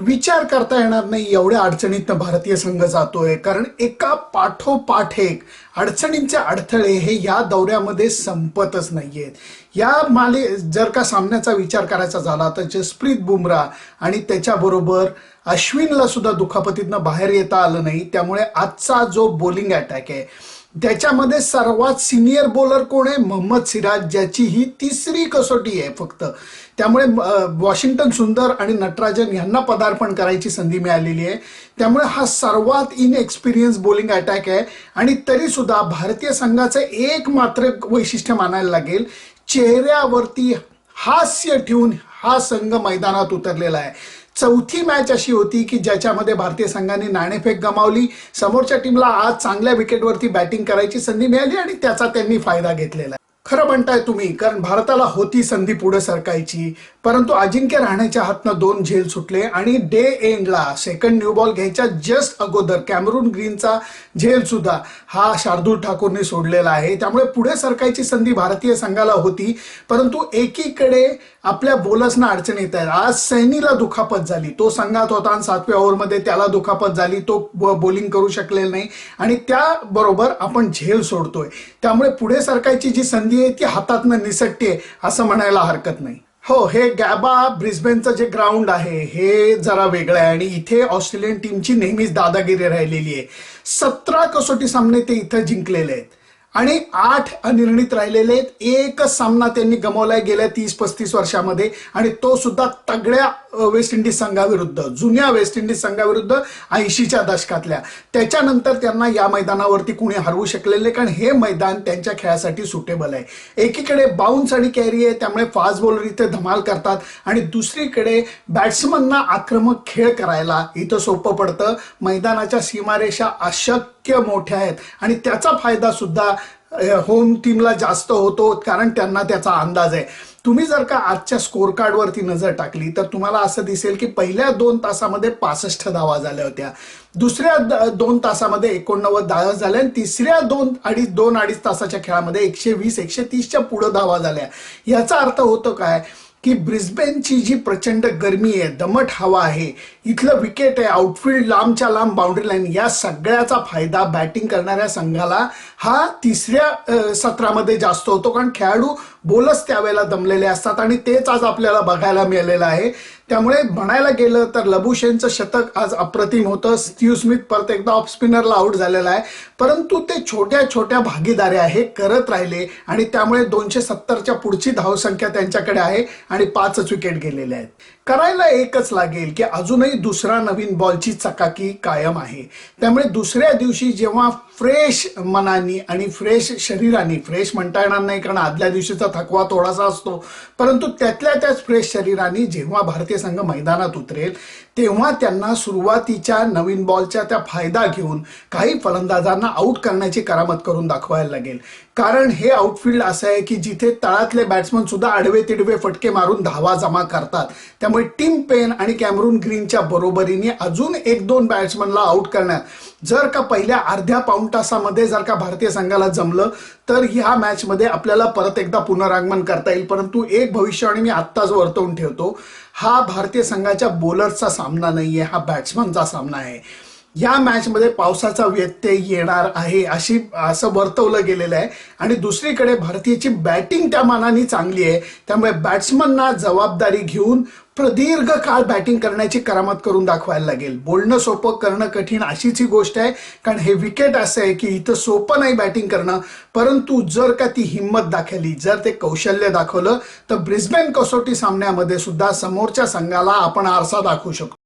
विचार करता येणार नाही एवढ्या अडचणीतनं भारतीय संघ जातोय. कारण एका पाठोपाठ एक अडचणींचे अडथळे हे या दौऱ्यामध्ये संपतच नाहीयेत. या माले जर का सामन्याचा विचार करायचा झाला तर जसप्रीत बुमराह आणि त्याच्याबरोबर अश्विनला सुद्धा दुखापतीतनं बाहेर येता आलं नाही. त्यामुळे आजचा जो बॉलिंग अटॅक आहे त्याच्यामध्ये सर्वात सिनियर बॉलर कोण आहे? मोहम्मद सिराज ज्याची ही तिसरी कसोटी आहे फक्त. त्यामुळे वॉशिंग्टन सुंदर आणि नटराजन यांना पदार्पण करायची संधी मिळालेली आहे. त्यामुळे हा सर्वात इनएक्सपिरियन्स बॉलिंग अटॅक आहे. आणि तरी सुद्धा भारतीय संघाचं एक मात्र वैशिष्ट्य मानायला लागेल. चेहऱ्यावरती हास्य ठेवून हा संघ मैदानात उतरलेला आहे. चौथी मॅच अशी होती की ज्याच्यामध्ये भारतीय संघाने नाणेफेक गमावली. समोरच्या टीमला आज चांगल्या विकेटवरती बॅटिंग करायची संधी मिळाली आणि त्याचा त्यांनी फायदा घेतलेला आहे. खरं म्हणताय तुम्ही कारण भारताला होती संधी पुढे सरकायची. परंतु अजिंक्य राहण्याच्या हातनं दोन झेल सुटले आणि डे एंडला सेकंड न्यू बॉल घ्यायच्या जस्ट अगोदर कॅमरून ग्रीनचा झेल सुद्धा हा शार्दूल ठाकूरने सोडलेला आहे. त्यामुळे पुढे सरकायची संधी भारतीय संघाला होती परंतु एकीकडे आपल्या बोलर्सना अडचण येत आहे आज सैनीला दुखापत झाली. तो संघात होता आणि सातव्या ओव्हरमध्ये त्याला दुखापत झाली. तो बॉलिंग करू शकलेला नाही. आणि त्याबरोबर आपण झेल सोडतोय. त्यामुळे पुढे सरकायची जी संधी आहे ती हातातनं निसटते असं म्हणायला हरकत नाही. हो हे गॅबा ब्रिस्बेनचं जे ग्राउंड आहे हे जरा वेगळं आहे आणि इथे ऑस्ट्रेलियन टीमची नेहमीच दादागिरी राहिलेली आहे. सतरा कसोटी सामने ते इथं जिंकलेले आहेत. आणि आठ अनिर्णित राहिलेले आहेत. एकच सामना त्यांनी गमावलाय गेल्या तीस पस्तीस वर्षामध्ये. आणि तो सुद्धा तगड्या वेस्ट इंडिज संघाविरुद्ध जुन्या वेस्ट इंडिज संघाविरुद्ध ऐंशीच्या दशकातल्या. त्याच्यानंतर त्यांना या मैदानावरती कुणी हरवू शकलेले कारण हे मैदान त्यांच्या खेळासाठी सुटेबल आहे. एकीकडे बाउन्स आणि कॅरी आहे त्यामुळे फास्ट बॉलर इथे धमाल करतात. आणि दुसरीकडे बॅट्समनना आक्रमक खेळ करायला इथं सोपं पडतं. मैदानाच्या सीमारेषा अशक्य मोठ्या आहेत. आणि त्याचा फायदा सुद्धा होम टीमला जास्त होतो कारण त्यांना त्याचा अंदाज आहे. तुम्ही जर का आजच्या स्कोर कार्डवरती नजर टाकली तर तुम्हाला असं दिसेल की पहिल्या दोन तासामध्ये पासष्ट धावा झाल्या होत्या. दुसऱ्या द- दोन तासामध्ये एकोणनव्वद धावा झाल्या आणि तिसऱ्या दोन अडीच दोन अडीच तासाच्या खेळामध्ये एकशे वीस एकशे तीसच्या पुढं धावा झाल्या. याचा अर्थ होतो काय? की ब्रिस्बेनची जी प्रचंड गरमी आहे दमट हवा आहे इथलं विकेट आहे आउटफील्ड लांबच्या लांब बाउंड्री लाईन या सगळ्याचा फायदा बॅटिंग करणाऱ्या संघाला हा तिसऱ्या सत्रामध्ये जास्त होतो. कारण खेळाडू बोलच त्यावेळेला दमलेले असतात आणि तेच आज आपल्याला बघायला मिळालेलं आहे. त्यामुळे म्हणायला गेलं तर लबुशेनचं शतक आज अप्रतिम होतं. स्टीव्ह स्मिथ परत एकदा ऑफ स्पिनरला आउट झालेला आहे. परंतु ते छोट्या छोट्या भागीदाऱ्या हे करत राहिले आणि त्यामुळे दोनशे सत्तरच्या पुढची धावसंख्या त्यांच्याकडे आहे आणि पाचच विकेट गेलेले आहेत. करायला एकच लागेल की अजूनही दुसरा नवीन बॉलची चकाकी कायम आहे. त्यामुळे दुसऱ्या दिवशी जेव्हा फ्रेश मनाने आणि फ्रेश शरीराने फ्रेश म्हणता येणार नाही कारण आदल्या दिवशीचा थकवा थोडासा असतो. परंतु त्यातल्या त्याच फ्रेश शरीराने जेव्हा भारतीय संघ मैदानात उतरेल तेव्हा त्यांना सुरुवातीच्या नवीन बॉलच्या त्या फायदा घेऊन काही फलंदाजांना आऊट करण्याची करामत करून दाखवायला लागेल. कारण हे आउटफील्ड असं आहे की जिथे तळातले बॅट्समन सुद्धा आडवे तिडवे फटके मारून धावा जमा करतात. त्यामुळे टीम पेन आणि कॅमरून ग्रीनच्या बरोबरीने अजून एक दोन बॅट्समनला आऊट करण्यात जर का पहिल्या अर्ध्या पाऊण तासामध्ये जर का भारतीय संघाला जमलं तर ह्या मॅचमध्ये आपल्याला परत एकदा पुनरागमन करता येईल. परंतु एक भविष्यवाणी मी आत्ताच वर्तवून ठेवतो हा भारतीय संघाच्या बॉलरचा सामना नाहीये हा बॅट्समनचा सामना आहे. या मॅचमध्ये पावसाचा व्यत्यय येणार आहे अशी असं वर्तवलं गेलेलं आहे. आणि दुसरीकडे भारतीयची बॅटिंग त्या मानाने चांगली आहे. त्यामुळे बॅट्समनना जबाबदारी घेऊन प्रदीर्घ काळ बॅटिंग करण्याची करामत करून दाखवायला लागेल. बोलणं सोपं करणं कठीण अशीच ही गोष्ट आहे. कारण हे विकेट असं आहे की इथं सोपं नाही बॅटिंग करणं. परंतु जर का ती हिंमत दाखवली जर ते कौशल्य दाखवलं तर ब्रिस्बेन कसोटी सामन्यामध्ये सुद्धा समोरच्या संघाला आपण आरसा दाखवू शकतो.